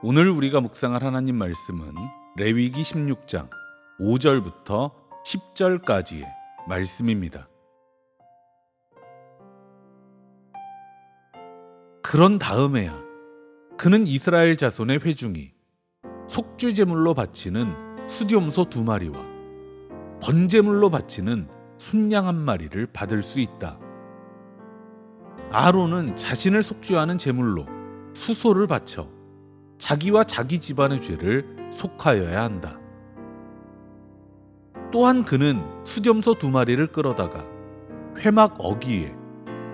오늘 우리가 묵상할 하나님 말씀은 레위기 16장 5절부터 10절까지의 말씀입니다. 그런 다음에야 그는 이스라엘 자손의 회중이 속죄 제물로 바치는 수염소 두 마리와 번제물로 바치는 순양 한 마리를 받을 수 있다. 아론은 자신을 속죄하는 제물로 수소를 바쳐 자기와 자기 집안의 죄를 속하여야 한다. 또한 그는 수염소 두 마리를 끌어다가 회막 어귀에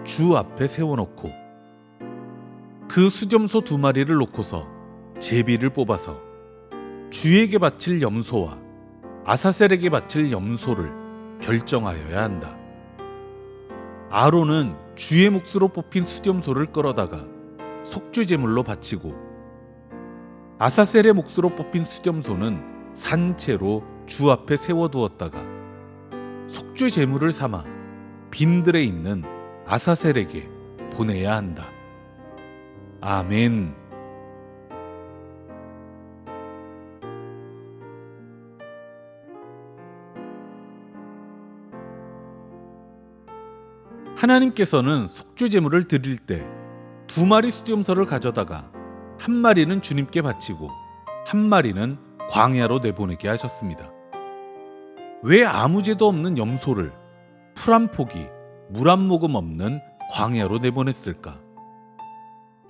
주 앞에 세워놓고 그 수염소 두 마리를 놓고서 제비를 뽑아서 주에게 바칠 염소와 아사셀에게 바칠 염소를 결정하여야 한다. 아론은 주의 몫으로 뽑힌 수염소를 끌어다가 속죄 제물로 바치고 아사셀의 몫으로 뽑힌 수염소는 산채로 주 앞에 세워두었다가 속죄 제물을 삼아 빈들에 있는 아사셀에게 보내야 한다. 아멘. 하나님께서는 속죄 제물을 드릴 때 두 마리 수염소를 가져다가 한 마리는 주님께 바치고 한 마리는 광야로 내보내게 하셨습니다. 왜 아무 죄도 없는 염소를 풀 한 포기, 물 한 모금 없는 광야로 내보냈을까?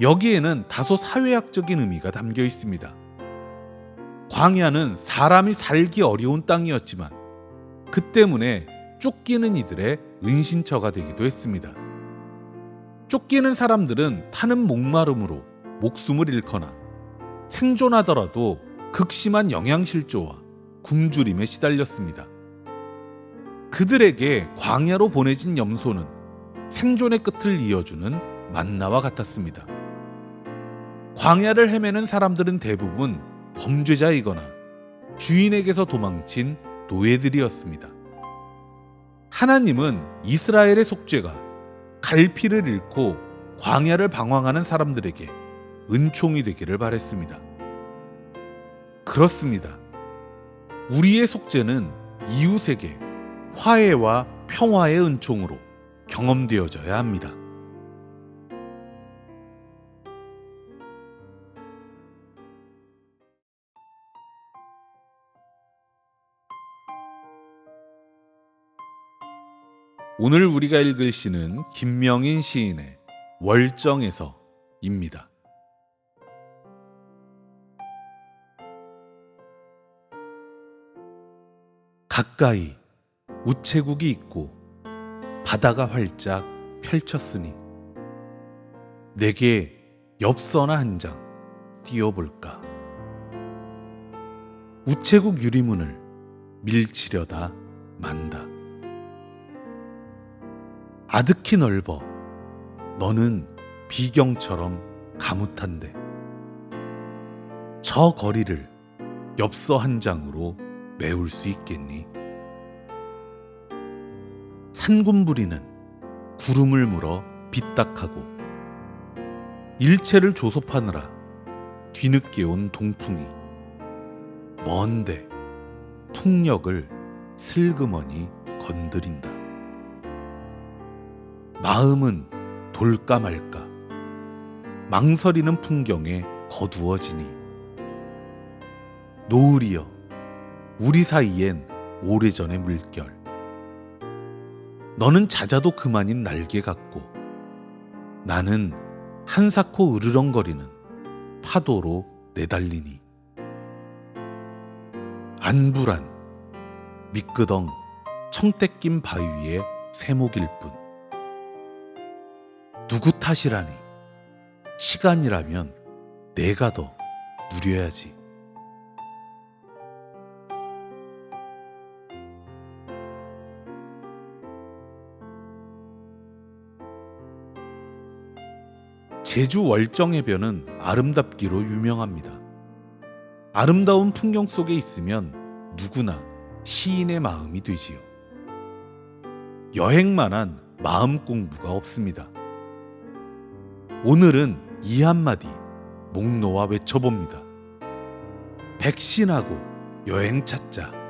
여기에는 다소 사회학적인 의미가 담겨 있습니다. 광야는 사람이 살기 어려운 땅이었지만 그 때문에 쫓기는 이들의 은신처가 되기도 했습니다. 쫓기는 사람들은 타는 목마름으로 목숨을 잃거나 생존하더라도 극심한 영양실조와 굶주림에 시달렸습니다. 그들에게 광야로 보내진 염소는 생존의 끝을 이어주는 만나와 같았습니다. 광야를 헤매는 사람들은 대부분 범죄자이거나 주인에게서 도망친 노예들이었습니다. 하나님은 이스라엘의 속죄가 갈피를 잃고 광야를 방황하는 사람들에게 은총이 되기를 바랬습니다. 그렇습니다. 우리의 속죄는 이웃에게 화해와 평화의 은총으로 경험되어져야 합니다. 오늘 우리가 읽을 시는 김명인 시인의 월정에서입니다. 가까이 우체국이 있고 바다가 활짝 펼쳤으니 내게 엽서나 한 장 띄워볼까? 우체국 유리문을 밀치려다 만다. 아득히 넓어 너는 비경처럼 가뭇한데 저 거리를 엽서 한 장으로 메울 수 있겠니? 산군부리는 구름을 물어 빗딱하고 일체를 조섭하느라 뒤늦게 온 동풍이 먼데 풍력을 슬그머니 건드린다. 마음은 돌까 말까 망설이는 풍경에 거두어지니 노을이여 우리 사이엔 오래전의 물결. 너는 잦아도 그만인 날개 같고 나는 한사코 으르렁거리는 파도로 내달리니. 안불한 미끄덩 청태 낀 바위 위에 세목일 뿐. 누구 탓이라니? 시간이라면 내가 더 누려야지 제주 월정 해변은 아름답기로 유명합니다. 아름다운 풍경 속에 있으면 누구나 시인의 마음이 되지요. 여행만한 마음 공부가 없습니다. 오늘은 이 한마디 목 놓아 외쳐봅니다. 백신하고 여행 찾자.